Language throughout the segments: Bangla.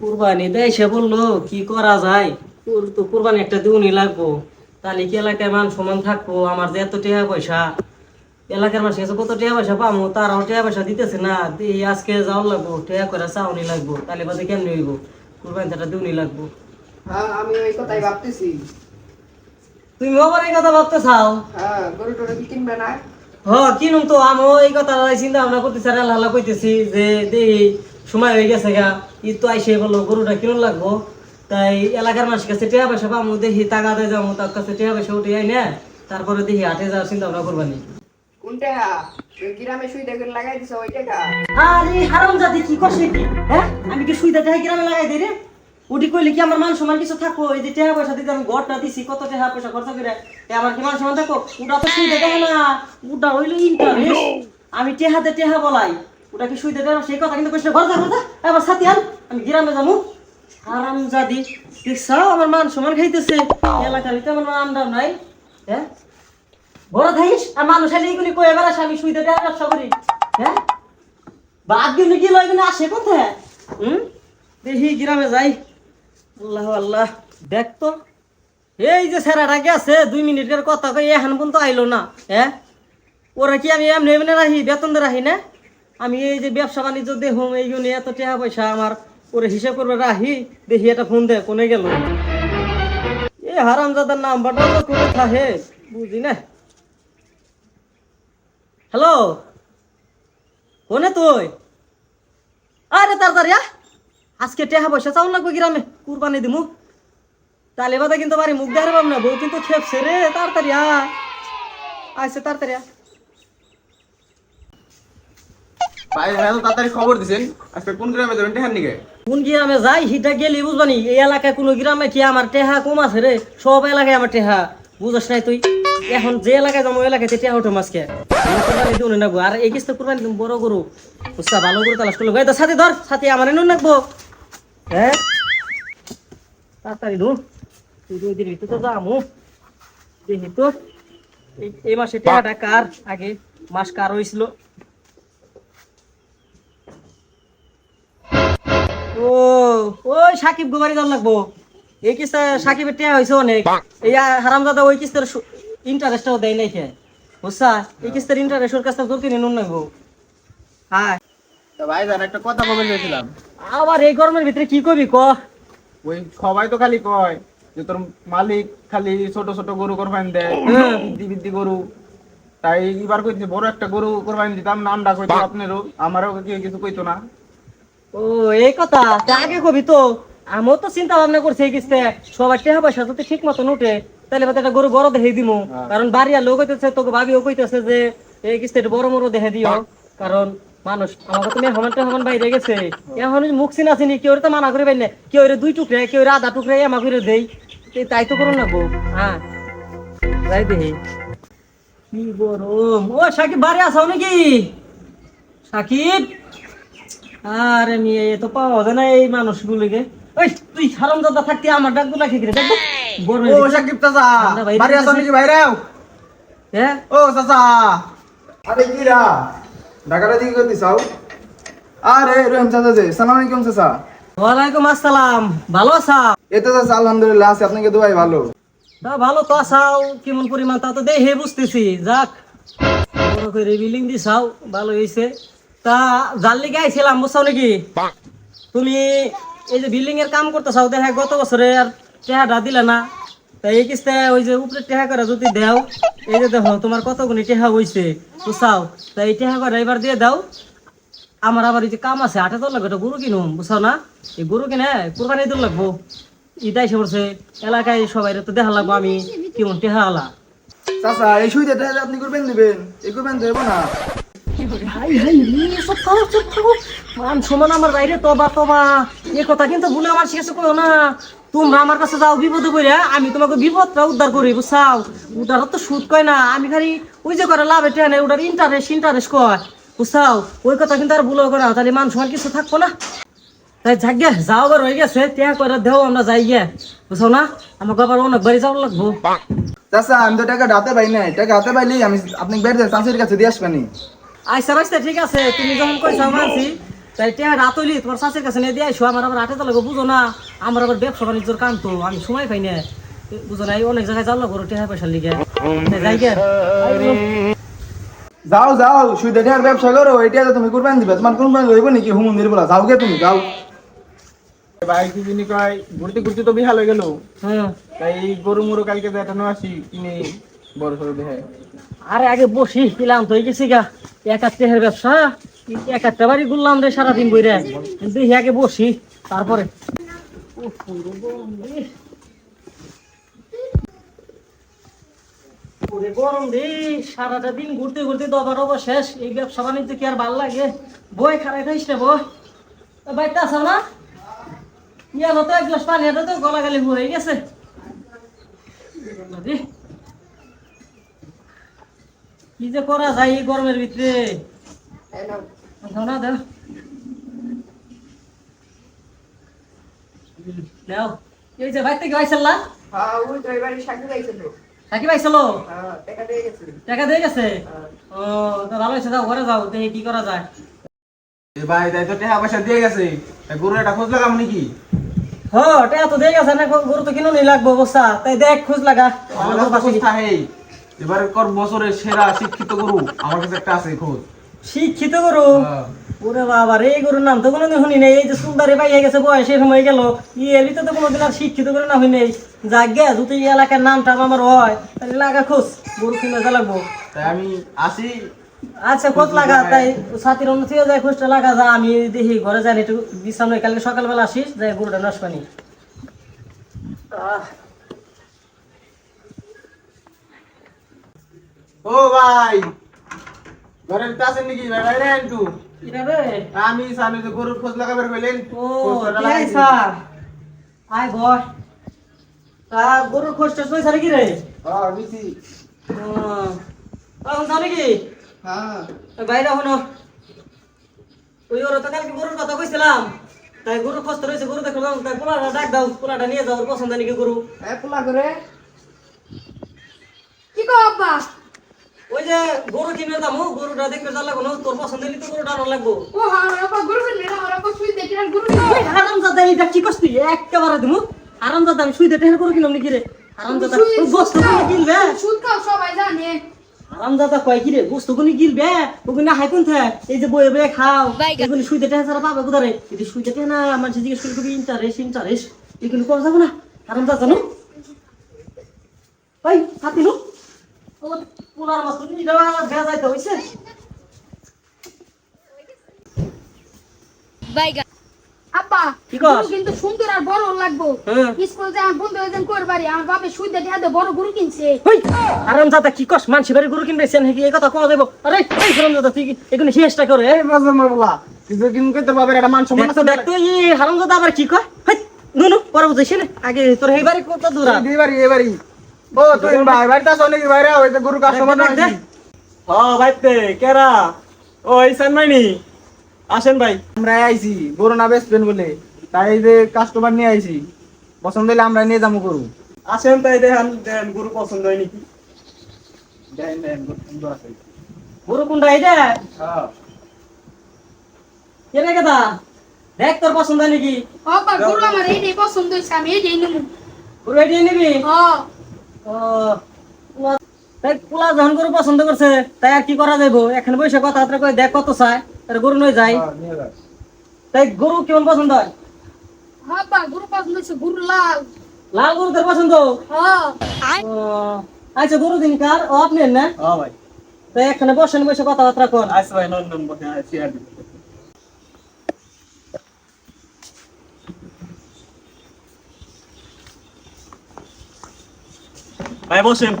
কুরবানি দেয় সে বলল কি করা যায়? তো কুরবানি একটা দিউনি লাগবো। তাহলে কি এলাকায় মান সমান থাকব? আমার যে এত টাকা পয়সা এলাকার মানুষ কাছে কত টাকা পয়সা পাবো তারাও টাকা পয়সা দিতেছে না। আজকে যাওয়ার লাগবো টাকা করে চাউনি লাগবো। তাহলে বাদে কেমনি হইব? কুরবানিতে একটা দিউনি লাগবো। হ্যাঁ আমি ওই কথাই ভাবতেছি। তুমি আবার এই কথা ভাবতে চাও? হ্যাঁ গরু টরু কি কিনবে না? হ কিনুম তো? আমিও এই কথা চিন্তা ভাবনা করতেছি আর আল্লাহ কইতেছি যে দেখি সময় হয়ে গেছে গা ঈদ তো আইসে বলল গরুটা কিনুন লাগবো। তাই এলাকার মানুষের কাছে টেয়া পয়সা পাবো দেখি টাকা দেয় যাব তার কাছে টেয়া পয়সা উঠে আই না তারপরে দেখি হাটে যাওয়ার চিন্তা ভাবনা করবানি কোনটা গ্রামে সুইটা করে লাগাই দিছে ওই টাকা আরে হারাম জাতি কি করছে কি? হ্যাঁ? আমি কি সুইদা টাকা গ্রামে লাগাই দিই রে? উঠি কইলে কি আমার মান সমান কিছু থাকব? এই যে টাকা পয়সা দিতে আমি ঘরটা দিছি কত টাকা পয়সা খরচ করে? এ আমার কি মান সমান থাকব? ওটা তো সুইদা টাকা না। ওটা হইল ইন্টারেস্ট আমি টেহাতে টেহা বলাই। ওটা কি সুইদা টাকা সেই কথা কিন্তু কইছে ঘর যা ঘর যা। এবার সাথী আন। আমি গ্রামে যাব হারাম জাদি দেখছাও আমার মান সমান খাইতেছে। এলাকার ভিতরে আমার নাম দাম নাই। হ্যাঁ? বড় থাকিস? আর মানুষ এলে এগুলি কয়ে বেড়াস আমি সুইদা টাকা ব্যবসা করি। হ্যাঁ? বাদ দিন কি লয় আসে কোথায়? হুম? দেখি গ্রামে যাই। আল্লাহ আল্লাহ। দেখ তো। এই যে স্যারাটা গেছে দুই মিনিটের কথা কই এখন পর্যন্ত আইলো না হ্যাঁ ওরা কি আমি এমনি এমনি রাহি বেতন রাহি না? আমি এই যে ব্যবসা বাণিজ্য দেখুম, এই জন্য এত টাকা পয়সা আমার, ওরে হিসাব করবে রাহি দেখি এটা ফোন দে কোনে গেল? এ হারামজাদার নাম্বারটা তো করে থাকে, বুঝি না। হ্যালো? কোনে তুই? আরে তাড়াতাড়ি আ। আজকে টেহা পয়সা চাউল লাগবে গ্রামে কুরবানি দিমু। তালে বাদা কিন্তু বাড়ি মুখ দেখার পাব না বউ কিন্তু খেপছে রে তাড়াতাড়ি আ আইসে তাড়াতাড়ি আ। ভাই তাড়াতাড়ি খবর দিছেন। আজকে কোন গ্রামে যাবেন টেহার নিকে? কোন গ্রামে যাই হিটা গেলি বুঝবানি এই এলাকায় কোনো গ্রামে কি আমার টেহা কম আছে রে? সব এলাকায় আমার টেহা বুঝস নাই তুই? এখন যে এলাকায় যাব এলাকায় টেহা উঠো মাসকে কুরবানি দিও নাকবো আর এই কিস্তে কুরবানি দিম বড় গরু। বুঝছা ভালো করে তালাশ করল। সাথে ধর সাথে আমার নুন নাকবো। হ্যাঁ তাড়াতাড়ি তুই দুই দিন ভিতরে তো তো এই- মাসে টেহাটা কার? আগে মাস কার হয়েছিল? ও ওই সাকিব গোবারি দল লাগবো। এই কিস্তা সাকিবের টেয়া হয়েছে অনেক। এই ওই কিস্তার ইন্টারেস্টটাও দেয় নাই খে বুঝছা? এই কিস্তার ইন্টারেস্ট ওর কাছে তোর কিনে নুন লাগবো হ্যাঁ তা ভাই জান একটা কথা বলে গেছিলাম আবার এই গরমের ভিতরে কি করবি ক? ওই সবাই তো খালি কয় যে তোর মালিক খালি ছোট ছোট গরু কোরবানি দেয় বৃদ্ধি বৃদ্ধি গরু। তাই এবার কইতে বড় একটা গরু কোরবানি দিতাম নামটা কইতো আপনারও আমারও কেউ কিছু কইতো না। ও এই কথা আগে কবি তো। আমিও তো চিন্তা ভাবনা করছি এই কিস্তে। সবার টেহা পয়সা যদি ঠিক মতন উঠে তাহলে একটা গরু বড় দেখে দিমু। কারণ বাড়িয়া লোক হইতেছে তোকে ভাবিও কইতেছে যে এই কিস্তে বড় বড় দেখে দিও। কারণ মানুষ আমাকে তুমি হমান হমান বাইরে গেছে। এখন মুখ চিনা চিনি কেউ তো মানা করে পাইলে কেউ রে দুই টুকরে কেউ রে আধা টুকরে এমা করে দেই। এই তাই তো করুন না বউ। হ্যাঁ। যাই দেখি। কি গরম। ও সাকিব বাড়ি আসাও নাকি? সাকিব? আরে মেয়ে এ তো পাওয়া যায় না এই মানুষগুলোকে। ওই তুই সারম দাদা থাকতে আমার খেয়ে গেলে দেখো ও সাকিব চাচা বাড়ি আসো গেছে। নাকি বাইরেও? হ্যাঁ? ও চাচা। আরে কি রা? ঢাকাটা দিকে করতে চাও আরে রহিম চাচা যে সালাম আলাইকুম চাচা। ওয়ালাইকুম আসসালাম ভালো আছা? এতে চাচা আলহামদুলিল্লাহ আছে। আপনাকে দুবাই ভালো? তা ভালো তো আসাও কেমন পরিমাণ? তা তো দেখে বুঝতেছি। যাক বড় করে বিল্ডিং দিছাও ভালো হয়েছে তা যার লিগে আইছিলাম বুঝছাও নাকি? তুমি এই যে বিল্ডিং এর কাম করতেছাও দেখা গত বছরে আর টেহাটা দিলে না। তা এই কিস্তে ওই যে উপরে টেহা করে যদি দেও এই যে দেখো তোমার কতগুনি টেহা হইছে? তা এই টেহা করে এবার দিয়ে দাও। আমার আবার এই যে কাম আছে আটে তোর লাগবে একটা গরু কিনুম বুঝছাও না? এই গরু কিনে কোরবানি দিন লাগবো। ইটাই সে বলছে এলাকায় সবাই তো দেখা লাগবো আমি কেমন টেহা আলা। চাচা এই আপনি করবেন দিবেন এই করবেন দেব না। হাই হাই সব খাও সব খাও মান সমান আমার বাইরে তবা তবা। এ কথা কিন্তু ভুলে আমার কাছে কইও না। তোমরা আমার কাছে যাও বিপদে পড়ে আমি তোমাকে বিপদটা উদ্ধার করি বুঝছাও? উদ্ধার তো সুদ কয় না আমি খালি ওই যে করে লাভ এটা নেই ওটার ইন্টারেস্ট ইন্টারেস্ট কয় বুঝছাও? ওই কথা কিন্তু আর ভুলো না তাহলে মান সমান কিছু থাকব না? তাই যাক গে যাও আবার হয়ে গেছে ত্যাগ করে দেও আমরা যাই গে বুঝছ না? আমাকে আবার অনেক বাড়ি যাওয়া লাগবো। চাচা আমি তো টাকা হাতে পাই নাই টাকা হাতে পাইলেই আমি আপনি বের দেন চাষির কাছে দিয়ে আসবেনি। আইসা বাইসা ঠিক আছে তুমি যখন কইছো মানছি তাই টেহা রাত হইলি তোমার শাশের কাছে নিয়ে দিয়ে আইসো আমার আবার হাটে তালাগো বুঝো না। আমার আবার ব্যবসা বাণিজ্যর কাম তো আমি সময় পাই না। বুঝো না এই অনেক জায়গায় যাওয়া করো টেহা পয়সার লিগে। যাও যাও সুই দেখে আর ব্যবসা করো এটা তো তুমি কুরবান দিবে। তোমার কুরবান লইব নাকি হুমুন দিল বলা? যাও গে তুমি যাও। ভাই কি জিনি কয়? ঘুরতে ঘুরতে তো বিহাল হয়ে গেল। হ্যাঁ। তাই গরু মুরু কালকে দেখানো আসি কিনে বড় সড়ো দেখে আরে আগে বসি পিলাম তো এই গেছি গা। এক ব্যবসা। এক ঘুরলাম রে, সারাদিন বসি, তারপরে। গরম সারাটা দিন ঘুরতে ঘুরতে অবশেষ। এই ব্যবসা বাণিজ্য কি আর ভালো লাগে? বই খারাই না? তো এক গ্লাস পানি তো গলা গালি হয়ে গেছে। কি যে করা যায় এই গরমের ভিতরে? এই নাও। দাও না দাও নাও এই যে ভাই থেকে ভাইসাল্লা হ্যাঁ, ওই তো এবারে সাকিব। সাকিব হ্যাঁ, টাকা দিয়ে গেছে। টাকা দিয়ে গেছে? ও তো ভালো ঘরে যাও দেখি কি করা যায়। এ ভাই তাই তো টাকা পয়সা দিয়ে গেছে। গরু একটা খোঁজ লাগাম নাকি? হ টাকা তো দিয়ে গেছে না গরু তো কিনো নি লাগবো অবস্থা। তাই দেখ খোঁজ লাগা। আমার কাছে খোঁজ থাকে কর বছরের সেরা শিক্ষিত গরু আমার কাছে একটা আছে খোঁজ। শিক্ষিত গরু হ্যাঁ। ওরে বাবা রে এই গরুর নাম তো কোনোদিন শুনি নাই। এই যে সুন্দরে পাইয়া গেছে বয়স এই সময় গেল ই এর ভিতরে তো কোনোদিন আর শিক্ষিত করে না হই নাই। যাক গে যদি এই এলাকার নাম টাম আমার হয় তাহলে লাগা খোঁজ গরু কিনে যা লাগবো। আমি আসি। আচ্ছা খোঁজ লাগা তাই সাথীর উন্নতিও যায় খোঁজটা লাগা যা আমি দেখি ঘরে যাই একটু বিশ্রাম নেই কালকে সকালবেলা আসিস যাই গরুটা নষ্ট পানি ও ভাই! ঘরে তো আছেন নাকি? ভাই বাইরে একটু। আমি সামনে যে গরুর খোঁজ লাগাবার কইলেন ও আয় বয় তা গরুর খোঁজটা কই সারে কি রে? হ্যাঁ নিছি। ও জানি কি হ্যাঁ। বাইরে হনো ওই ওরা তো কালকে গরুর কথা কইছিলাম। তাই গরু খোঁজতে রয়েছে গরু দেখলাম তাই পোলাটা ডাক দাও পোলাটা নিয়ে যাও পছন্দ নাকি গরু? এই পোলা করে। কি গো আব্বা? ওই যে গরু কিনে দামু গরুটা দেখতে যা লাগবো তোর পছন্দ হলে তো গরুটা আনার লাগবো। ও আব্বা গরু কিনলে না আর আব্বা শুই দেখি আর গরু ওই হারামজাদা এইটা কি তুই? একেবারে দিমু হারামজাদা আমি শুইতে টেহার গরু কিনলাম নাকি রে? হারামজাদা ওই বস্তু কোনি কিনবে? সুদ খাও সবাই জানে। হারামজাদা কয় কি রে? বস্তু কোনি কিনবে? ওগুলো হাই কোন থাকে এই যে বয়ে বয়ে খাও। এগুলো শুইতে টেহা ছাড়া পাবে কোথায় যদি শুইতে টেহা না মানুষ জিজ্ঞেস করে খুবই ইন্টারেস্ট ইন্টারেস্ট এগুলো করা যাব না? হারামজাদা নো ওই হাতি নো ও পোলার মাছ তুমি এটা ভেজা যাইতে হইছে আব্বা কি কস? গরু কিন্তু সুন্দর আর বড় লাগবো। হ্যাঁ। স্কুল যে আমার বন্ধু হয়েছেন করবারি আমার বাপে সুই দেখে বড় গরু কিনছে। ওই হারামজাদা কি কস? মানসি বাড়ি গরু কিনবে সেন কি এই কথা কোয়া দেবো আরে এই হারামজাদা তুই এগুলো শেষটা করে? এই মাঝে মারলা কিন্তু কিন্তু তোর বাবার একটা মান সম্মান আছে দেখ তো এই হারামজাদা আবার কি কয়? হাই নুনু পরে আগে তোর এই বাড়ি কত দূর? এবারই এবারই ও তুই ভাই ওই তো গরু কাস্টমার দেখ, দেখ, হ্যাঁ ভাইতে কেরা? ও ইসান মাইনি। আসেন ভাই। আমরা আইছি গরু না বেচবেন বলে। তাই এই যে কাস্টমার নিয়ে আইছি। পছন্দ হলে আমরা নিয়ে যাব গরু। আসেন তাই দেখেন দেখেন গরু পছন্দ হয় নাকি? গরু সুন্দর আছে। গরু কোনটা এইটা হ্যাঁ। কে রে কেদা? দেখ তোর পছন্দ হয় নাকি? আব্বা গরু আমার এইটাই পছন্দ আমি এইটাই নেব। গরু এটাই নিবি? হ। ও পোলা- তাই পোলা যখন গরু পছন্দ করছে তাই আর কি করা যাইবো? এখানে বসে কথাবার্তা কই দেখ কত চায় তার গরু নয় যাই। হ্যাঁ। তাই গরু কেমন পছন্দ হয়? আব্বা গরু পছন্দ হয়েছে গরু লাল। লাল গরু তোর পছন্দ? হ ও আচ্ছা গরু দিন কার? ও আপনি না? হ্যাঁ ভাই। তাই এখানে বসেন বসে কথাবার্তা কর আইসি ভাই নন নন বসে আইসি আর ভাই বসেন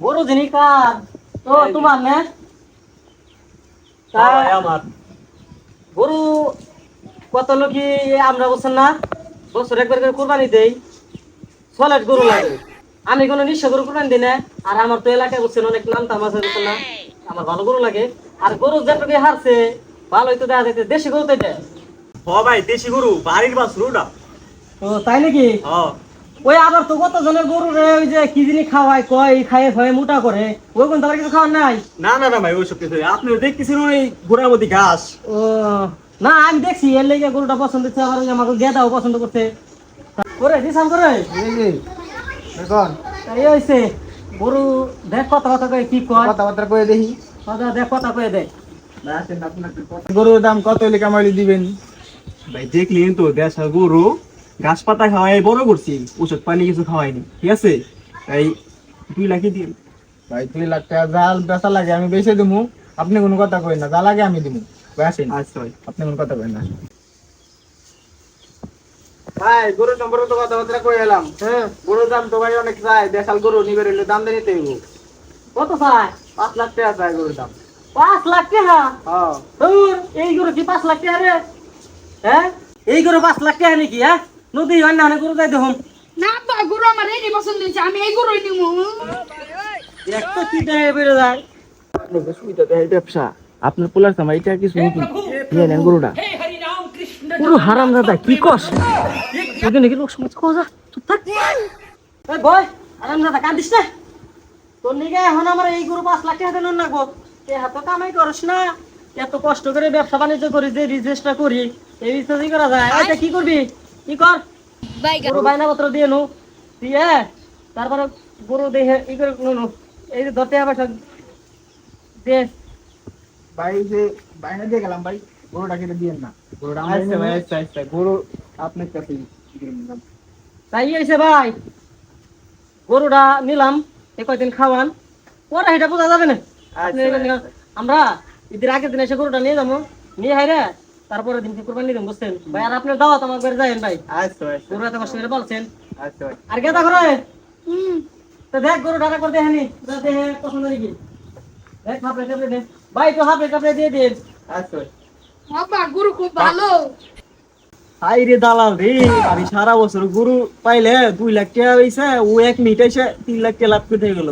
গরু দিনই তো তোমার না তা আমার গরু কত লোকই আমরা বলছেন না বছর একবার করে কোরবানি দেই সলেট গরু লাগে আমি কোনো নিঃস্ব গরু কোরবানি দিই না আর আমার তো এলাকায় বলছেন অনেক নাম টাম আছে না আমার ভালো গরু লাগে আর গরু যেটুকু হারছে ভালোই তো দেখা যাইতে দেশি গরু তো এটা হ ভাই দেশি গরু বাড়ির তো তাই নাকি? ওই আবার তো কত জনের গরু রে ওই যে কি জিনিস খাওয়ায় কয় খাইয়ে খাইয়ে মোটা করে? ওই কোন তোমার কিছু খাওয়ার নাই? না না না ভাই ওইসব কিছু আপনি দেখতেছেন ওই ঘোড়ার মধ্যে ঘাস? ও না আমি দেখছি এর লেগে গরুটা পছন্দ হচ্ছে আবার ওই আমাকে গেদাও পছন্দ করছে। করে? দিসাম করে দেখুন এই হইছে গরু দেখ কথা কথা কয়ে কি কয়? কথাবার্তা কয়ে দেখি। কথা দেখ কথা কয়ে দেখ। গরুর দাম কত হলে কামাইলে দিবেন? ভাই দেখলেন তো দেশা গরু ঘাস পাতা খাওয়াই বড় করছি ওষুধ পানি কিছু খাওয়াইনি ঠিক আছে? এই দুই লাখই দিন। ভাই দুই লাখ টাকা জাল বেচা লাগে আমি বেচে দিমু। আপনি কোনো কথা কই না যা লাগে আমি দিমু। ভাই আসেন। আচ্ছা ভাই। আপনি কোনো কথা কই না। ভাই গরুর সম্পর্কে তো কথাবার্তা কই এলাম? হ্যাঁ গরুর দাম তো ভাই অনেক চাই দেশাল গরু নিবে রইলে দাম দিয়ে নিতে হইব। কত চাই? পাঁচ লাখ টাকা চাই গরুর দাম। পাঁচ লাখ টাকা? হ্যাঁ। এই গরু কি পাঁচ লাখ টাকা রে? হ্যাঁ? এই গরু পাঁচ লাখ টাকা নাকি হ্যাঁ? নদী অন্য অনেক গরু যাই দেখুন না আব্বা গরু আমার এই পছন্দ হয়েছে আমি এই গরুই নিবো একটা কি টাকা বেড়ে যায়। সুবিধা দেয় ব্যবসা আপনার পোলার সামা এটা কিছু নাকি নিয়ে নেন গরুটা। পুরো হারাম দাদা কি কস? ওদের নাকি লোক সমাজ কোজা চুপ থাক। এই বয় হারাম দাদা কাঁদিস না। তোর নিকে এখন আমার এই গরু পাঁচ লাখ টাকা দেন না এ কামাই করস না। এত কষ্ট করে ব্যবসা বাণিজ্য করি যে বিজনেসটা করি এই করা যায়? আচ্ছা কি করবি? কি কর? গরু বাইনা পত্র দিয়ে নু। দিয়ে তারপরে গরু দেখে ই করে নু এই যে ধরতে হবে সব। দে। ভাই যে বাইরে দিয়ে গেলাম ভাই গরুটা কেটে দিয়েন না। গরুটা আচ্ছা ভাই, আচ্ছা আচ্ছা গরু আপনার কাছেই তাই হয়েছে ভাই। গরুটা নিলাম এ কয়দিন খাওয়ান। পরে এটা বোঝা যাবে না। আমরা ঈদের আগের দিন এসে গরুটা নিয়ে যাব। নিয়ে হাই রে তারপরে দিনকে কোরবানি দিন বুঝছেন? ভাই আর আপনার দাওয়াত আমার ঘরে যাবেন ভাই। আচ্ছা ভাই। গরু এত কষ্ট করে বলছেন আচ্ছা আর গেদা করে তো দেখ গরু ডাটা করে দেখেনি দেখে পছন্দ নাকি দেখ হাফে টাপড়ে দে। ভাই তো হাফে টাপড়ে দিয়ে দিন। আচ্ছা গরু খুব ভালো। হাই রে দালাল রে আমি সারা বছর গরু পাইলে দুই লাখ টাকা হয়েছে ও এক মিনিট এসে তিন লাখ টাকা লাভ করে গেল।